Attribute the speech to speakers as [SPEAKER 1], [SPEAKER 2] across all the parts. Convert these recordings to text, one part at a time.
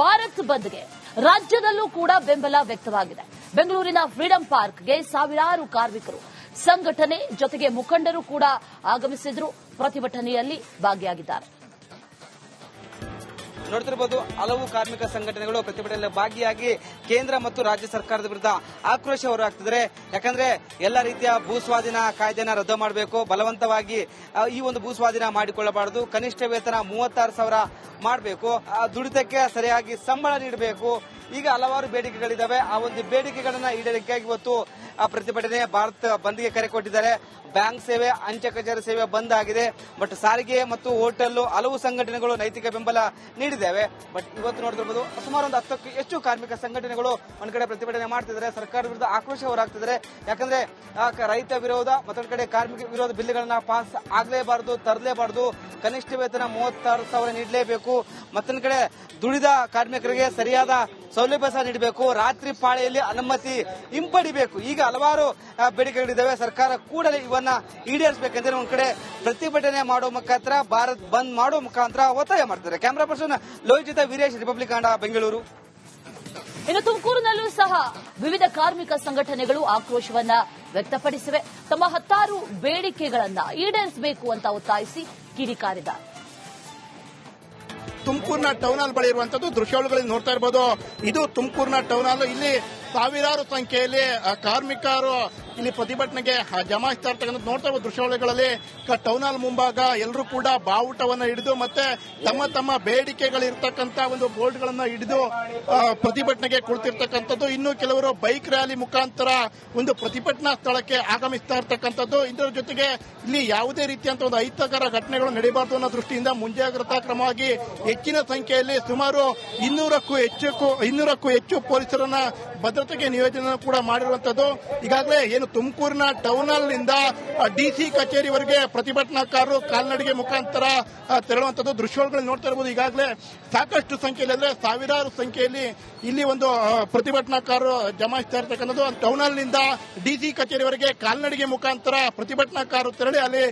[SPEAKER 1] ಭಾರತ್ ಬಂದ್ಗೆ ರಾಜ್ಯದಲ್ಲೂ ಕೂಡ ಬೆಂಬಲ ವ್ಯಕ್ತವಾಗಿದೆ. ಬೆಂಗಳೂರಿನ ಫ್ರೀಡಂ ಪಾರ್ಕ್ಗೆ ಸಾವಿರಾರು ಕಾರ್ಮಿಕರು, ಸಂಘಟನೆ ಜೊತೆಗೆ ಮುಖಂಡರು ಕೂಡ ಆಗಮಿಸಿದ್ರು. ಪ್ರತಿಭಟನೆಯಲ್ಲಿ ಭಾಗಿಯಾಗಿದ್ದಾರೆ.
[SPEAKER 2] ನೋಡ್ತಿರ್ಬೋದು ಹಲವು ಕಾರ್ಮಿಕ ಸಂಘಟನೆಗಳು ಪ್ರತಿಭಟನೆಯಲ್ಲಿ ಭಾಗಿಯಾಗಿ ಕೇಂದ್ರ ಮತ್ತು ರಾಜ್ಯ ಸರ್ಕಾರದ ವಿರುದ್ಧ ಆಕ್ರೋಶ ಹೊರಹಾಕ್ತಿದ್ದಾರೆ. ಯಾಕಂದ್ರೆ ಎಲ್ಲ ರೀತಿಯ ಭೂಸ್ವಾಧೀನ ಕಾಯ್ದೆನ ರದ್ದು ಮಾಡಬೇಕು. ಬಲವಂತವಾಗಿ ಈ ಒಂದು ಭೂಸ್ವಾಧೀನ ಮಾಡಿಕೊಳ್ಳಬಾರದು. ಕನಿಷ್ಠ ವೇತನ ಮೂವತ್ತಾರು ಸಾವಿರ ಮಾಡಬೇಕು. ದುಡಿತಕ್ಕೆ ಸರಿಯಾಗಿ ಸಂಬಳ ನೀಡಬೇಕು. ಈಗ ಹಲವಾರು ಬೇಡಿಕೆಗಳಿದ್ದಾವೆ. ಆ ಒಂದು ಬೇಡಿಕೆಗಳನ್ನ ಈಡೇರಿಕೆಯಾಗಿ ಇವತ್ತು ಪ್ರತಿಭಟನೆ ಭಾರತ ಬಂದ್ಗೆ ಕರೆ ಕೊಟ್ಟಿದ್ದಾರೆ. ಬ್ಯಾಂಕ್ ಸೇವೆ ಅಂಚೆ ಕಚೇರಿ ಸೇವೆ ಬಂದ್ ಆಗಿದೆ. ಬಟ್ ಸಾರಿಗೆ ಮತ್ತು ಹೋಟೆಲ್ ಹಲವು ಸಂಘಟನೆಗಳು ನೈತಿಕ ಬೆಂಬಲ ನೀಡಿದ್ದೇವೆ. ಬಟ್ ಇವತ್ತು ನೋಡ್ತಿರ್ಬೋದು ಸುಮಾರು ಒಂದು ಹತ್ತಕ್ಕೂ ಹೆಚ್ಚು ಕಾರ್ಮಿಕ ಸಂಘಟನೆಗಳು ಒಂದ್ ಕಡೆ ಪ್ರತಿಭಟನೆ ಮಾಡ್ತಿದ್ದಾರೆ. ಸರ್ಕಾರದ ವಿರುದ್ಧ ಆಕ್ರೋಶ ಹೊರಾಗ್ತಿದ್ದಾರೆ ಯಾಕಂದ್ರೆ ಆ, ರೈತ ವಿರೋಧ ಮತ್ತೊಂದು ಕಡೆ ಕಾರ್ಮಿಕ ವಿರೋಧ ಬಿಲ್ಗಳನ್ನ ಪಾಸ್ ಆಗಲೇಬಾರದು ತರಲೇಬಾರದು. ಕನಿಷ್ಠ ವೇತನ ಮೂವತ್ತಾರು ಸಾವಿರ ನೀಡಲೇಬೇಕು. ಮತ್ತೊಂದು ಕಡೆ ದುಡಿದ ಕಾರ್ಮಿಕರಿಗೆ ಸರಿಯಾದ ಸೌಲಭ್ಯ ಸಹ ನೀಡಬೇಕು. ರಾತ್ರಿ ಪಾಳೆಯಲ್ಲಿ ಅನುಮತಿ ಹಿಂಪಡಿಬೇಕು. ಈಗ ಹಲವಾರು ಬೇಡಿಕೆಗಳಿದ್ದಾವೆ. ಸರ್ಕಾರ ಕೂಡಲೇ ಇವನ್ನ ಈಡೇರಿಸಬೇಕಂದ್ರೆ ಒಂದ್ ಕಡೆ ಪ್ರತಿಭಟನೆ ಮಾಡೋ ಮುಖಾಂತರ, ಭಾರತ್ ಬಂದ್ ಮಾಡೋ ಮುಖಾಂತರ ಒತ್ತಾಯ ಮಾಡ್ತಾರೆ camera person Lohita Veeresh, republic and Bengaluru.
[SPEAKER 1] ಇನ್ನು ತುಮಕೂರಿನಲ್ಲೂ ಸಹ ವಿವಿಧ ಕಾರ್ಮಿಕ ಸಂಘಟನೆಗಳು ಆಕ್ರೋಶವನ್ನ ವ್ಯಕ್ತಪಡಿಸಿವೆ. ತಮ್ಮ ಹತ್ತಾರು ಬೇಡಿಕೆಗಳನ್ನ ಈಡೇರಿಸಬೇಕು ಅಂತ ಒತ್ತಾಯಿಸಿ ಕಿಡಿಕಾರಿದ್ದಾರೆ
[SPEAKER 3] ತುಮಕೂರಿನ ಟೌನ್ ಹಾಲ್ ಬಳಿ ಇರುವಂತದ್ದು ದೃಶ್ಯಾವಳಿಗಳಲ್ಲಿ ನೋಡ್ತಾ ಇರಬಹುದು ಇದು ತುಮಕೂರಿನ ಟೌನ್ ಹಾಲ್ ಇಲ್ಲಿ ಸಾವಿರಾರು ಸಂಖ್ಯೆಯಲ್ಲಿ ಕಾರ್ಮಿಕರು ಇಲ್ಲಿ ಪ್ರತಿಭಟನೆಗೆ ಜಮಾಯಿಸ್ತಾ ಇರ್ತಕ್ಕಂಥ ನೋಡ್ತಾ ಇರುವ ದೃಶ್ಯಾವಳಿಗಳಲ್ಲಿ ಟೌನ್ ಹಾಲ್ ಮುಂಭಾಗ ಎಲ್ಲರೂ ಕೂಡ ಬಾವುಟವನ್ನ ಹಿಡಿದು ಮತ್ತೆ ತಮ್ಮ ತಮ್ಮ ಬೇಡಿಕೆಗಳಿರ್ತಕ್ಕಂಥ ಒಂದು ಬೋರ್ಡ್ಗಳನ್ನ ಹಿಡಿದು ಪ್ರತಿಭಟನೆಗೆ ಕುಳಿತಿರ್ತಕ್ಕಂಥದ್ದು. ಇನ್ನು ಕೆಲವರು ಬೈಕ್ ರ್ಯಾಲಿ ಮುಖಾಂತರ ಒಂದು ಪ್ರತಿಭಟನಾ ಸ್ಥಳಕ್ಕೆ ಆಗಮಿಸ್ತಾ ಇರ್ತಕ್ಕಂಥದ್ದು. ಇದರ ಜೊತೆಗೆ ಇಲ್ಲಿ ಯಾವುದೇ ರೀತಿಯಂತ ಒಂದು ಅಹಿತಕರ ಘಟನೆಗಳು ನಡೆಯಬಾರದು ಅನ್ನೋ ದೃಷ್ಟಿಯಿಂದ ಮುಂಜಾಗ್ರತಾ ಕ್ರಮವಾಗಿ ಹೆಚ್ಚಿನ ಸಂಖ್ಯೆಯಲ್ಲಿ ಸುಮಾರು ಇನ್ನೂರಕ್ಕೂ ಹೆಚ್ಚು ಇನ್ನೂರಕ್ಕೂ ಹೆಚ್ಚು ಪೊಲೀಸರನ್ನ ಭದ್ರತೆಗೆ ನಿಯೋಜನೆ ಕೂಡ ಮಾಡಿರುವಂತದ್ದು. ಈಗಾಗಲೇ ಏನು ತುಮಕೂರಿನ ಟೌನ್ ಹಾಲ್ನಿಂದ ಡಿಸಿ ಕಚೇರಿವರೆಗೆ ಪ್ರತಿಭಟನಾಕಾರರು ಕಾಲ್ನಡಿಗೆ ಮುಖಾಂತರ ತೆರಳುವಂತದ್ದು ದೃಶ್ಯಗಳನ್ನು ನೋಡ್ತಾ ಇರಬಹುದು ಈಗಾಗಲೇ ಸಾಕಷ್ಟು ಸಂಖ್ಯೆಯಲ್ಲಿ, ಅಂದ್ರೆ ಸಾವಿರಾರು ಸಂಖ್ಯೆಯಲ್ಲಿ ಇಲ್ಲಿ ಒಂದು ಪ್ರತಿಭಟನಾಕಾರರು ಜಮಾಯಿಸ್ತಾ ಇರ್ತಕ್ಕಂಥದ್ದು. ಟೌನ್ ಹಾಲ್ನಿಂದ ಡಿಸಿ ಕಚೇರಿವರೆಗೆ ಕಾಲ್ನಡಿಗೆ ಮುಖಾಂತರ ಪ್ರತಿಭಟನಾಕಾರರು ತೆರಳಿ ಅಲ್ಲಿ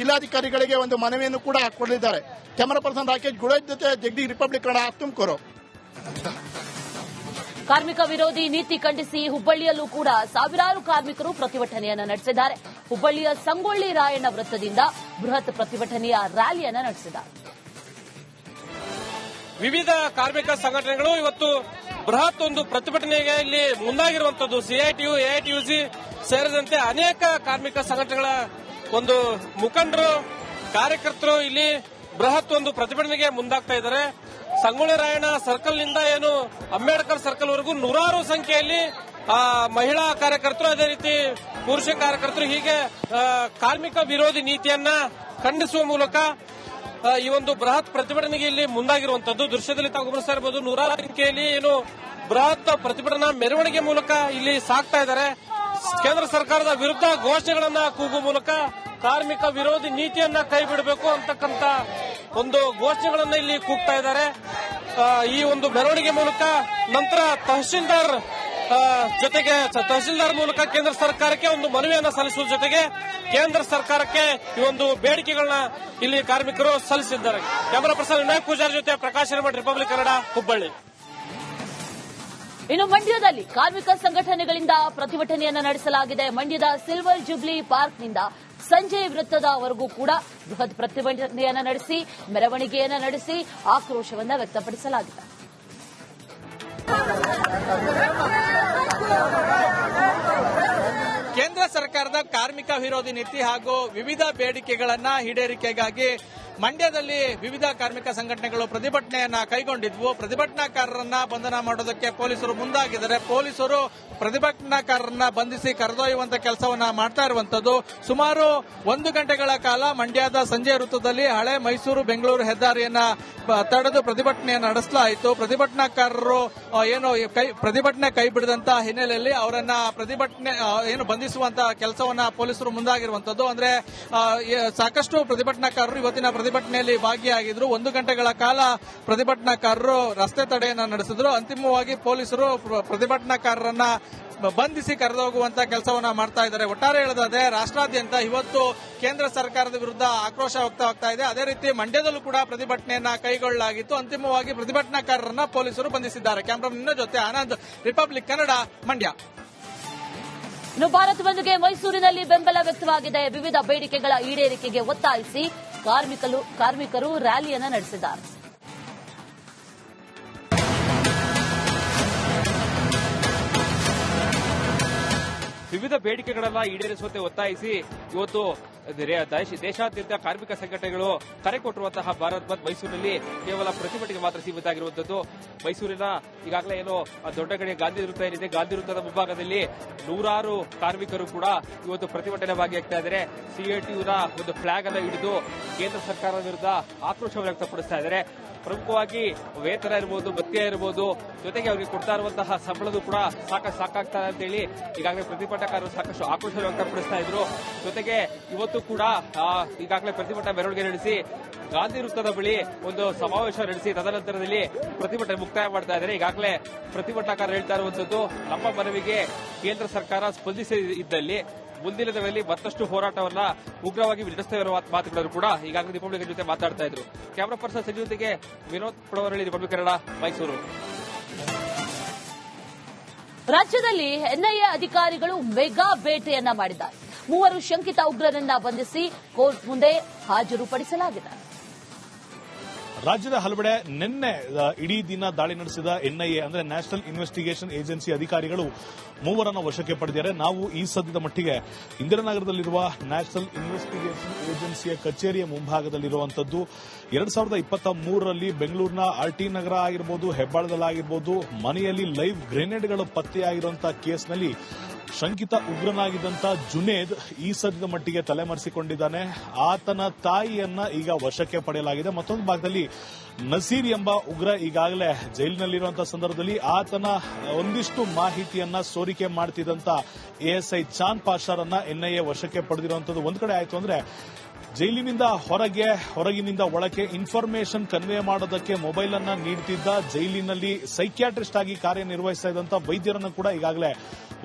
[SPEAKER 3] ಜಿಲ್ಲಾಧಿಕಾರಿಗಳಿಗೆ ಒಂದು ಮನವಿಯನ್ನು ಕೂಡ ಕೊಡಲಿದ್ದಾರೆ. ಕ್ಯಾಮರಾ ಪರ್ಸನ್ ರಾಕೇಶ್, ಗುಡೇಜ್ ಜೊತೆ ಜಗದೀಶ್ ರಿಪಬ್ಲಿಕ್ ಕನ್ನಡ ತುಮಕೂರು.
[SPEAKER 1] ಕಾರ್ಮಿಕ ವಿರೋಧಿ ನೀತಿ ಖಂಡಿಸಿ ಹುಬ್ಬಳ್ಳಿಯಲ್ಲೂ ಕೂಡ ಸಾವಿರಾರು ಕಾರ್ಮಿಕರು ಪ್ರತಿಭಟನೆಯನ್ನು ನಡೆಸಿದ್ದಾರೆ. ಹುಬ್ಬಳ್ಳಿಯ ಸಂಗೊಳ್ಳಿ ರಾಯಣ್ಣ ವೃತ್ತದಿಂದ ಬೃಹತ್ ಪ್ರತಿಭಟನೆಯ ರ್ಯಾಲಿಯನ್ನು ನಡೆಸಿದ್ದಾರೆ.
[SPEAKER 4] ವಿವಿಧ ಕಾರ್ಮಿಕ ಸಂಘಟನೆಗಳು ಇವತ್ತು ಬೃಹತ್ ಒಂದು ಪ್ರತಿಭಟನೆಗೆ ಇಲ್ಲಿ ಮುಂದಾಗಿರುವಂತದ್ದು. ಸಿಐಟಿಯು ಎಐಟಿಯುಸಿ ಸೇರಿದಂತೆ ಅನೇಕ ಕಾರ್ಮಿಕ ಸಂಘಟನೆಗಳ ಒಂದು ಮುಖಂಡರು, ಕಾರ್ಯಕರ್ತರು ಇಲ್ಲಿ ಬೃಹತ್ ಒಂದು ಪ್ರತಿಭಟನೆಗೆ ಮುಂದಾಗ್ತಾ ಇದ್ದಾರೆ. ಸಂಗೊಳ್ಳಿ ರಾಯಣ್ಣ ಸರ್ಕಲ್ನಿಂದ ಏನು ಅಂಬೇಡ್ಕರ್ ಸರ್ಕಲ್ ವರೆಗೂ ನೂರಾರು ಸಂಖ್ಯೆಯಲ್ಲಿ ಮಹಿಳಾ ಕಾರ್ಯಕರ್ತರು, ಅದೇ ರೀತಿ ಪುರುಷ ಕಾರ್ಯಕರ್ತರು ಹೀಗೆ ಕಾರ್ಮಿಕ ವಿರೋಧಿ ನೀತಿಯನ್ನ ಖಂಡಿಸುವ ಮೂಲಕ ಈ ಒಂದು ಬೃಹತ್ ಪ್ರತಿಭಟನೆಗೆ ಇಲ್ಲಿ ಮುಂದಾಗಿರುವಂತದ್ದು. ದೃಶ್ಯದಲ್ಲಿ ತಾವು ಗಮನಿಸ್ತಾ ಇರಬಹುದು ನೂರಾರು ಸಂಖ್ಯೆಯಲ್ಲಿ ಏನು ಬೃಹತ್ ಪ್ರತಿಭಟನಾ ಮೆರವಣಿಗೆ ಮೂಲಕ ಇಲ್ಲಿ ಸಾಕ್ತಾ ಇದ್ದಾರೆ. ಕೇಂದ್ರ ಸರ್ಕಾರದ ವಿರುದ್ಧ ಘೋಷಣೆಗಳನ್ನ ಕೂಗುವ ಮೂಲಕ ಕಾರ್ಮಿಕ ವಿರೋಧಿ ನೀತಿಯನ್ನ ಕೈ ಬಿಡಬೇಕು ಅಂತಕ್ಕಂತ ಒಂದು ಘೋಷಣೆಗಳನ್ನು ಇಲ್ಲಿ ಕೂಗ್ತಾ ಇದ್ದಾರೆ. ಈ ಒಂದು ಮೆರವಣಿಗೆ ಮೂಲಕ ನಂತರ ತಹಶೀಲ್ದಾರ್ ಜೊತೆಗೆ ತಹಸೀಲ್ದಾರ್ ಮೂಲಕ ಕೇಂದ್ರ ಸರ್ಕಾರಕ್ಕೆ ಒಂದು ಮನವಿಯನ್ನು ಸಲ್ಲಿಸುವ ಜೊತೆಗೆ ಕೇಂದ್ರ ಸರ್ಕಾರಕ್ಕೆ ಈ ಒಂದು ಬೇಡಿಕೆಗಳನ್ನ ಇಲ್ಲಿ ಕಾರ್ಮಿಕರು ಸಲ್ಲಿಸಿದ್ದಾರೆ. ಕ್ಯಾಮರಾ ಪರ್ಸನ್ ವಿನಾಯಕ್ ಪೂಜಾರಿ ಜೊತೆ ಪ್ರಕಾಶ್ ಹಿರೇಮಠ ರಿಪಬ್ಲಿಕ್ ಕನ್ನಡ, ಹುಬ್ಬಳ್ಳಿ.
[SPEAKER 1] ಇನ್ನು ಮಂಡ್ಯದಲ್ಲಿ ಕಾರ್ಮಿಕ ಸಂಘಟನೆಗಳಿಂದ ಪ್ರತಿಭಟನೆಯನ್ನು ನಡೆಸಲಾಗಿದೆ. ಮಂಡ್ಯದ ಸಿಲ್ವರ್ ಜುಬ್ಲಿ ಪಾರ್ಕ್ನಿಂದ ಸಂಜಯ್ ವೃತ್ತದವರೆಗೂ ಕೂಡ ಬೃಹತ್ ಪ್ರತಿಭಟನೆಯನ್ನು ನಡೆಸಿ, ಮೆರವಣಿಗೆಯನ್ನ ನಡೆಸಿ ಆಕ್ರೋಶವನ್ನ ವ್ಯಕ್ತಪಡಿಸಲಾಗಿದೆ.
[SPEAKER 5] ಕೇಂದ್ರ ಸರ್ಕಾರದ ಕಾರ್ಮಿಕ ವಿರೋಧಿ ನೀತಿ ಹಾಗೂ ವಿವಿಧ ಬೇಡಿಕೆಗಳನ್ನ ಈಡೇರಿಕೆಗಾಗಿ ಮಂಡ್ಯದಲ್ಲಿ ವಿವಿಧ ಕಾರ್ಮಿಕ ಸಂಘಟನೆಗಳು ಪ್ರತಿಭಟನೆಯನ್ನ ಕೈಗೊಂಡಿದ್ವು. ಪ್ರತಿಭಟನಾಕಾರರನ್ನ ಬಂಧನ ಮಾಡೋದಕ್ಕೆ ಪೊಲೀಸರು ಮುಂದಾಗಿದ್ದಾರೆ. ಪೊಲೀಸರು ಪ್ರತಿಭಟನಾಕಾರರನ್ನ ಬಂಧಿಸಿ ಕರೆದೊಯ್ಯುವಂತ ಕೆಲಸವನ್ನ ಮಾಡ್ತಾ ಇರುವಂತದ್ದು. ಸುಮಾರು ಒಂದು ಗಂಟೆಗಳ ಕಾಲ ಮಂಡ್ಯದ ಸಂಜೆ ವೃತ್ತದಲ್ಲಿ ಹಳೆ ಮೈಸೂರು ಬೆಂಗಳೂರು ಹೆದ್ದಾರಿಯನ್ನ ತಡೆದು ಪ್ರತಿಭಟನೆಯನ್ನು ನಡೆಸಲಾಯಿತು. ಪ್ರತಿಭಟನಾಕಾರರು ಏನು ಪ್ರತಿಭಟನೆ ಕೈ ಬಿಡದಂತ ಹಿನ್ನೆಲೆಯಲ್ಲಿ ಅವರನ್ನ ಪ್ರತಿಭಟನೆ ಏನು ಬಂಧಿಸುವಂತ ಕೆಲಸವನ್ನ ಪೊಲೀಸರು ಮುಂದಾಗಿರುವಂತದ್ದು. ಅಂದ್ರೆ ಸಾಕಷ್ಟು ಪ್ರತಿಭಟನಾಕಾರರು ಇವತ್ತಿನ ಪ್ರತಿಭಟನೆಯಲ್ಲಿ ಭಾಗಿಯಾಗಿದ್ರು. ಒಂದು ಗಂಟೆಗಳ ಕಾಲ ಪ್ರತಿಭಟನಾಕಾರರು ರಸ್ತೆ ತಡೆಯನ್ನ ನಡೆಸಿದ್ರು. ಅಂತಿಮವಾಗಿ ಪೊಲೀಸರು ಪ್ರತಿಭಟನಾಕಾರರನ್ನ ಬಂಧಿಸಿ ಕರೆದೋಗುವಂತ ಕೆಲಸವನ್ನ ಮಾಡ್ತಾ ಇದ್ದಾರೆ. ಒಟ್ಟಾರೆ ಹೇಳೋದಾದ್ರೆ, ರಾಷ್ಟ್ರಾದ್ಯಂತ ಇವತ್ತು ಕೇಂದ್ರ ಸರ್ಕಾರದ ವಿರುದ್ಧ ಆಕ್ರೋಶ ವ್ಯಕ್ತವಾಗ್ತಾ ಇದೆ. ಅದೇ ರೀತಿ ಮಂಡ್ಯದಲ್ಲೂ ಕೂಡ ಪ್ರತಿಭಟನೆಯನ್ನ ಕೈಗೊಳ್ಳಲಾಗಿತ್ತು. ಅಂತಿಮವಾಗಿ ಪ್ರತಿಭಟನಾಕಾರರನ್ನ ಪೊಲೀಸರು ಬಂಧಿಸಿದ್ದಾರೆ. ಕ್ಯಾಮ್ರಾ ಜೊತೆ ಆನಂದ್, ರಿಪಬ್ಲಿಕ್ ಕನ್ನಡ, ಮಂಡ್ಯ.
[SPEAKER 1] ಇನ್ನು ಭಾರತ್ ಬಂದ್ಗೆ ಮೈಸೂರಿನಲ್ಲಿ ಬೆಂಬಲ ವ್ಯಕ್ತವಾಗಿದೆ. ವಿವಿಧ ಬೇಡಿಕೆಗಳ ಈಡೇರಿಕೆಗೆ ಒತ್ತಾಯಿಸಿ ಕಾರ್ಮಿಕರು ಕಾರ್ಮಿಕರು ರ್ಯಾಲಿಯನ್ನು ನಡೆಸಿದ್ದಾರೆ.
[SPEAKER 6] ವಿವಿಧ ಬೇಡಿಕೆಗಳನ್ನ ಈಡೇರಿಸುವಂತೆ ಒತ್ತಾಯಿಸಿ ಇವತ್ತು ದೇಶಾದ್ಯಂತ ಕಾರ್ಮಿಕ ಸಂಘಟನೆಗಳು ಕರೆ ಕೊಟ್ಟಿರುವಂತಹ ಭಾರತ್ ಬಂದ್ ಮೈಸೂರಿನಲ್ಲಿ ಕೇವಲ ಪ್ರತಿಭಟನೆಗೆ ಮಾತ್ರ ಸೀಮಿತ ಆಗಿರುವಂತದ್ದು ಮೈಸೂರಿನ ಈಗಾಗಲೇ ಏನು ದೊಡ್ಡ ಕಡೆ ಗಾಂಧಿ ವೃತ್ತ ಏನಿದೆ, ಗಾಂಧಿ ವೃತ್ತದ ಮುಂಭಾಗದಲ್ಲಿ ನೂರಾರು ಕಾರ್ಮಿಕರು ಕೂಡ ಇವತ್ತು ಪ್ರತಿಭಟನೆ ಭಾಗಿಯಾಗ್ತಾ ಇದ್ದಾರೆ. ಸಿಐಟಿಯುನ ಒಂದು ಫ್ಲಾಗ್ ಅನ್ನು ಹಿಡಿದು ಕೇಂದ್ರ ಸರ್ಕಾರದ ವಿರುದ್ಧ ಆಕ್ರೋಶ ವ್ಯಕ್ತಪಡಿಸ್ತಾ ಇದ್ದಾರೆ. ಪ್ರಮುಖವಾಗಿ ವೇತನ ಇರಬಹುದು ಭತ್ಯ ಇರಬಹುದು ಜೊತೆಗೆ ಅವರಿಗೆ ಕೊಡ್ತಾ ಇರುವಂತಹ ಸಂಬಳದ ಕೂಡ ಸಾಕಷ್ಟು ಸಾಕಾಗ್ತಾರೆ ಅಂತ ಹೇಳಿ ಈಗಾಗಲೇ ಪ್ರತಿಭಟನಾಕಾರರು ಸಾಕಷ್ಟು ಆಕ್ರೋಶ ವ್ಯಕ್ತಪಡಿಸ್ತಾ ಇದ್ರು. ಜೊತೆಗೆ ಇವತ್ತು ಕೂಡ ಈಗಾಗಲೇ ಪ್ರತಿಭಟನಾ ಮೆರವಣಿಗೆ ನಡೆಸಿ ಗಾಂಧಿ ವೃತ್ತದ ಬಳಿ ಒಂದು ಸಮಾವೇಶ ನಡೆಸಿ ತದನಂತರದಲ್ಲಿ ಪ್ರತಿಭಟನೆ ಮುಕ್ತಾಯ ಮಾಡ್ತಾ ಇದ್ದಾರೆ. ಈಗಾಗಲೇ ಪ್ರತಿಭಟನಾಕಾರರು ಹೇಳ್ತಾ ಇರುವಂತದ್ದು ನಮ್ಮ ಮನವಿಗೆ ಕೇಂದ್ರ ಸರ್ಕಾರ ಸ್ಪಂದಿಸಿ ಇದ್ದಲ್ಲಿ ಮುಂದಿನ ದಿನಗಳಲ್ಲಿ ಮತ್ತಷ್ಟು ಹೋರಾಟವನ್ನ ಉಗ್ರವಾಗಿ ನಡೆಸ್ತೇವೆ ಮಾತುಗಳನ್ನು ಕೂಡ ಈಗಾಗಲೇ ರಿಪಬ್ಲಿಕ್ ಜೊತೆ ಮಾತಾಡ್ತಾ ಇದ್ರು. ಕ್ಯಾಮರಾ ಪರ್ಸನ್ ಜೊತೆಗೆ ವಿನೋದ್ ಪಡವರಳ್ಳಿ ರಿಪಬ್ಲಿಕ್ ಕನ್ನಡ ಮೈಸೂರು.
[SPEAKER 1] ರಾಜ್ಯದಲ್ಲಿ ಎನ್ಐಎ ಅಧಿಕಾರಿಗಳು ಮೆಗಾ ಬೇಟೆಯನ್ನ ಮಾಡಿದ್ದಾರೆ. ಮೂವರು ಶಂಕಿತ ಉಗ್ರರನ್ನ ಬಂಧಿಸಿ ಕೋರ್ಟ್ ಮುಂದೆ ಹಾಜರುಪಡಿಸಲಾಗಿದೆ.
[SPEAKER 7] ರಾಜ್ಯದ ಹಲವೆಡೆ ನಿನ್ನೆ ಇಡೀ ದಿನ ದಾಳಿ ನಡೆಸಿದ ಎನ್ಐಎ, ಅಂದ್ರೆ ನ್ಯಾಷನಲ್ ಇನ್ವೆಸ್ಟಿಗೇಷನ್ ಏಜೆನ್ಸಿ ಅಧಿಕಾರಿಗಳು ಮೂವರನ್ನು ವಶಕ್ಕೆ ಪಡೆದಿದ್ದಾರೆ. ನಾವು ಈ ಸದ್ಯದ ಮಟ್ಟಿಗೆ ಇಂದಿರಾನಗರದಲ್ಲಿರುವ ನ್ಯಾಷನಲ್ ಇನ್ವೆಸ್ಟಿಗೇಷನ್ ಏಜೆನ್ಸಿಯ ಕಚೇರಿಯ ಮುಂಭಾಗದಲ್ಲಿರುವಂತದ್ದು ಎರಡ್ ಸಾವಿರದ ಇಪ್ಪತ್ತ ಮೂರರಲ್ಲಿ ಬೆಂಗಳೂರಿನ ಆರ್ಟಿ ನಗರ ಆಗಿರ್ಬೋದು ಹೆಬ್ಬಾಳದಲ್ಲಾಗಿರಬಹುದು ಮನೆಯಲ್ಲಿ ಲೈವ್ ಗ್ರೆನೇಡ್ಗಳು ಪತ್ತೆಯಾಗಿರುವಂತಹ ಕೇಸ್ನಲ್ಲಿ ಶಂಕಿತ ಉಗ್ರನಾಗಿದ್ದಂತ ಜುನೇದ್ ಈ ಸದ್ಯದ ಮಟ್ಟಿಗೆ ತಲೆಮರೆಸಿಕೊಂಡಿದ್ದಾನೆ. ಆತನ ತಾಯಿಯನ್ನ ಈಗ ವಶಕ್ಕೆ ಪಡೆಯಲಾಗಿದೆ. ಮತ್ತೊಂದು ಭಾಗದಲ್ಲಿ ನಸೀರ್ ಎಂಬ ಉಗ್ರ ಈಗಾಗಲೇ ಜೈಲಿನಲ್ಲಿರುವಂತಹ ಸಂದರ್ಭದಲ್ಲಿ ಆತನ ಒಂದಿಷ್ಟು ಮಾಹಿತಿಯನ್ನ ಸೋರಿಕೆ ಮಾಡುತ್ತಿದ್ದಂತ ಎಎಸ್ಐ ಚಾಂದ್ ಪಾಷಾರನ್ನ ಎನ್ಐಎ ವಶಕ್ಕೆ ಪಡೆದಿರುವಂತದ್ದು. ಒಂದು ಕಡೆ ಆಯಿತು ಅಂದ್ರೆ ಜೈಲಿನಿಂದ ಹೊರಗೆ, ಹೊರಗಿನಿಂದ ಒಳಗೆ ಇನ್ಫಾರ್ಮೇಶನ್ ಕನ್ವೆ ಮಾಡೋದಕ್ಕೆ ಮೊಬೈಲ್ ಅನ್ನ ನೀಡುತ್ತಿದ್ದ ಜೈಲಿನಲ್ಲಿ ಸೈಕ್ಯಾಟ್ರಿಸ್ಟ್ ಆಗಿ ಕಾರ್ಯನಿರ್ವಹಿಸ್ತಾ ಇದ್ದಂತ ವೈದ್ಯರನ್ನು ಕೂಡ ಈಗಾಗಲೇ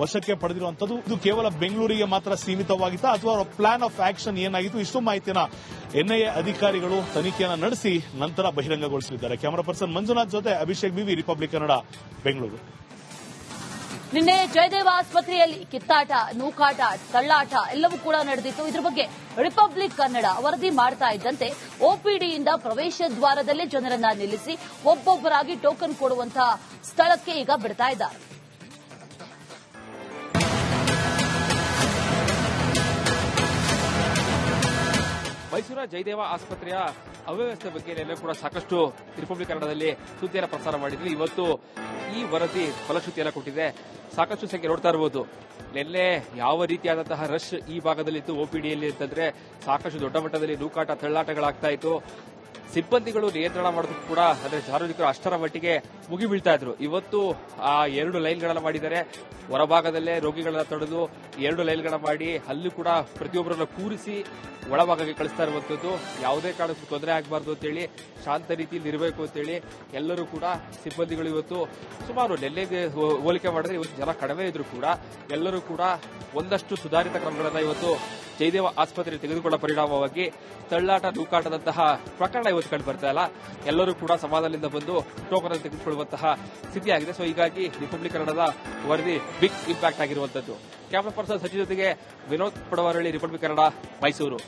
[SPEAKER 7] ವಶಕ್ಕೆ ಪಡೆದಿರುವಂತದ್ದು. ಇದು ಕೇವಲ ಬೆಂಗಳೂರಿಗೆ ಮಾತ್ರ ಸೀಮಿತವಾಗಿತ್ತಾ, ಅಥವಾ ಪ್ಲಾನ್ ಆಫ್ ಆಕ್ಷನ್ ಏನಾಗಿತ್ತು, ಇಷ್ಟು ಮಾಹಿತಿನ ಎನ್ಐಎ ಅಧಿಕಾರಿಗಳು ತನಿಖೆಯನ್ನು ನಡೆಸಿ ನಂತರ ಬಹಿರಂಗಗೊಳಿಸಲಿದ್ದಾರೆ. ಕ್ಯಾಮರಾ ಪರ್ಸನ್ ಮಂಜುನಾಥ್ ಜೊತೆ ಅಭಿಷೇಕ್ ಬಿವಿ ರಿಪಬ್ಲಿಕ್ ಕನ್ನಡ ಬೆಂಗಳೂರು
[SPEAKER 1] ನಿನ್ನೆ ಜಯದೇವ ಆಸ್ಪತ್ರೆಯಲ್ಲಿ ಕಿತ್ತಾಟ, ನೂಕಾಟ, ತಳ್ಳಾಟ ಎಲ್ಲವೂ ಕೂಡ ನಡೆದಿತ್ತು. ಇದ್ರ ಬಗ್ಗೆ ರಿಪಬ್ಲಿಕ್ ಕನ್ನಡ ವರದಿ ಮಾಡ್ತಾ ಇದ್ದಂತೆ ಒಪಿಡಿಯಿಂದ ಪ್ರವೇಶ ದ್ವಾರದಲ್ಲೇ ಜನರನ್ನ ನಿಲ್ಲಿಸಿ ಒಬ್ಬೊಬ್ಬರಾಗಿ ಟೋಕನ್ ಕೊಡುವಂತಹ ಸ್ಥಳಕ್ಕೆ ಈಗ ಬಿಡ್ತಾ ಇದ್ದಾರೆ.
[SPEAKER 6] ಮೈಸೂರ ಜಯದೇವ ಆಸ್ಪತ್ರೆಯ ಅವ್ಯವಸ್ಥೆ ಬಗ್ಗೆ ಕೂಡ ಸಾಕಷ್ಟು ರಿಪಬ್ಲಿಕ್ ಕನ್ನಡದಲ್ಲಿ ಸುದ್ದಿಯನ್ನು ಪ್ರಸಾರ ಮಾಡಿದ್ವಿ. ಇವತ್ತು ಈ ವರದಿ ಫಲಶ್ರುತಿಯನ್ನು ಕೊಟ್ಟಿದೆ. ಸಾಕಷ್ಟು ಸಂಖ್ಯೆ ನೋಡ್ತಾ ಇರಬಹುದು ನಿನ್ನೆ ಯಾವ ರೀತಿಯಾದಂತಹ ರಶ್ ಈ ಭಾಗದಲ್ಲಿತ್ತು ಒಪಿಡಿಯಲ್ಲಿ ಅಂತಂದ್ರೆ ಸಾಕಷ್ಟು ದೊಡ್ಡ ಮಟ್ಟದಲ್ಲಿ ನೂಕಾಟ, ತಳ್ಳಾಟಗಳಾಗ್ತಾ ಇತ್ತು. ಸಿಬ್ಬಂದಿಗಳು ನಿಯಂತ್ರಣ ಮಾಡೋದಕ್ಕೂ ಕೂಡ ಅಂದ್ರೆ ಸಾರ್ವಜನಿಕರು ಅಷ್ಟರ ಮಟ್ಟಿಗೆ ಮುಗಿಬೀಳ್ತಾ ಇದ್ರು. ಇವತ್ತು ಆ ಎರಡು ಲೈನ್ಗಳನ್ನ ಮಾಡಿದ್ದಾರೆ. ಹೊರಭಾಗದಲ್ಲೇ ರೋಗಿಗಳನ್ನ ತಡೆದು ಎರಡು ಲೈನ್ಗಳನ್ನ ಮಾಡಿ ಅಲ್ಲೂ ಕೂಡ ಪ್ರತಿಯೊಬ್ಬರನ್ನ ಕೂರಿಸಿ ಒಳಭಾಗಕ್ಕೆ ಕಳಿಸ್ತಾ ಇರುವಂತದ್ದು. ಯಾವುದೇ ಕಾರಣಕ್ಕೂ ತೊಂದರೆ ಆಗಬಾರ್ದು ಅಂತೇಳಿ, ಶಾಂತ ರೀತಿಯಲ್ಲಿ ಇರಬೇಕು ಅಂತೇಳಿ ಎಲ್ಲರೂ ಕೂಡ ಸಿಬ್ಬಂದಿಗಳು ಇವತ್ತು ಸುಮಾರು ನೆಲ್ಲೆಗೆ ಹೋಲಿಕೆ ಮಾಡಿದ್ರೆ ಇವತ್ತು ಜನ ಕಡಿಮೆ ಇದ್ರು ಕೂಡ ಎಲ್ಲರೂ ಕೂಡ ಒಂದಷ್ಟು ಸುಧಾರಿತ ಕ್ರಮಗಳನ್ನ ಇವತ್ತು ಜಯದೇವ ಆಸ್ಪತ್ರೆ ತೆಗೆದುಕೊಂಡ ಪರಿಣಾಮವಾಗಿ ತಳ್ಳಾಟ, ತೂಕಾಟದಂತಹ ಪ್ರಕರಣ ಇವತ್ತು ಕಂಡು ಬರ್ತಾ ಇಲ್ಲ. ಎಲ್ಲರೂ ಕೂಡ ಸಮಾಧಾನದಿಂದ ಬಂದು ಟೋಕನ್ ತೆಗೆದುಕೊಳ್ಳುವಂತಹ ಸ್ಥಿತಿಯಾಗಿದೆ ಸೊ ಹೀಗಾಗಿ ರಿಪಬ್ಲಿಕ್ ಕನ್ನಡದ ವರದಿ ಬಿಗ್ ಇಂಪ್ಯಾಕ್ಟ್ ಆಗಿರುವಂತದ್ದು ಕ್ಯಾಮರಾ ಪರ್ಸನ್ ಸಚಿವ ಜೊತೆಗೆ ವಿನೋದ್ ಪಡವರಳ್ಳಿ ರಿಪಬ್ಲಿಕ್ ಕನ್ನಡ ಮೈಸೂರು.